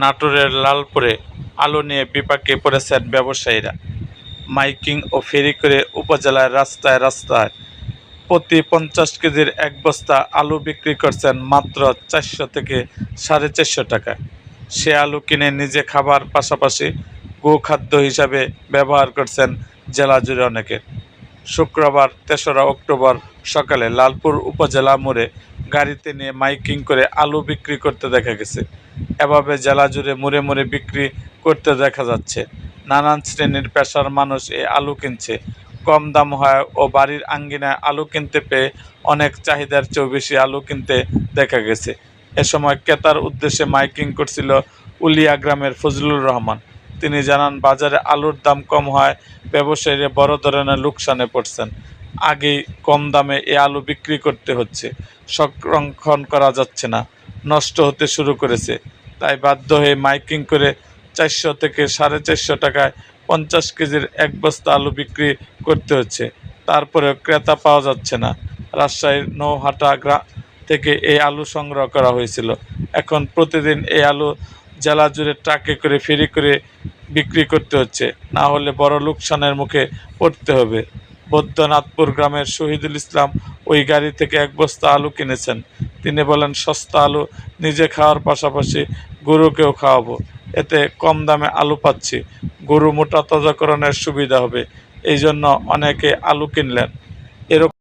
নাটোরের লালপুরে আলু নিয়ে বিপাকে পড়েছেন ব্যবসায়ীরা। মাইকিং ও ফেরি করে উপজেলার রাস্তায় রাস্তায় প্রতি পঞ্চাশ কেজির এক বস্তা আলু বিক্রি করছেন মাত্র চারশো থেকে সাড়ে চারশো টাকায়। সে আলু কিনে নিজে খাবার পাশাপাশি গোখাদ্য হিসাবে ব্যবহার করছেন জেলা জুড়ে অনেকে। শুক্রবার, তেসরা অক্টোবর সকালে লালপুর উপজেলা মোড়ে গাড়িতে নিয়ে মাইকিং করে আলু বিক্রি করতে দেখা গেছে। এভাবে জেলা জুড়ে মোড়ে মোড়ে বিক্রি করতে দেখা যাচ্ছে। নানান শ্রেণির পেশার মানুষ এই আলু কিনছে। কম দাম হয় ও বাড়ির আঙ্গিনায় আলু কিনতে পেয়ে অনেক চাহিদার চেয়েও বেশি আলু কিনতে দেখা গেছে। এ সময় ক্রেতার উদ্দেশ্যে মাইকিং করছিল উলিয়া গ্রামের ফজলুর রহমান। তিনি জানান, বাজারে আলুর দাম কম হয়, ব্যবসায়ীরা বড় ধরনের লোকসানে পড়ছেন। আগেই কম দামে এই আলু বিক্রি করতে হচ্ছে। সংরক্ষণ করা যাচ্ছে না। নষ্ট হতে শুরু করেছে। তাই বাধ্য হয়ে মাইকিং করে চারশো থেকে সাড়ে চারশো টাকায় পঞ্চাশ কেজির এক বস্তা আলু বিক্রি করতে হচ্ছে। তারপরেও ক্রেতা পাওয়া যাচ্ছে না। রাজশাহীর নৌহাটা গ্রা থেকে এই আলু সংগ্রহ করা হয়েছিল। এখন প্রতিদিন এই আলু জেলা জুড়ে ট্রাকে করে, ফেরি করে বিক্রি করতে হচ্ছে। না হলে বড় লোকসানের মুখে পড়তে হবে। বৈদ্যনাথপুর গ্রামের শহীদুল ইসলাম ওই গাড়ি থেকে এক বস্তা আলু কিনেছেন। তিনি বলেন, সস্তা আলু নিজে খাওয়ার পাশাপাশি গরুকেও খাওয়াবো। এতে কম দামে আলু পাচ্ছি। গরু মোটা তাজাকরণের সুবিধা হবে। এই জন্য অনেকে আলু কিনলেন। এরকম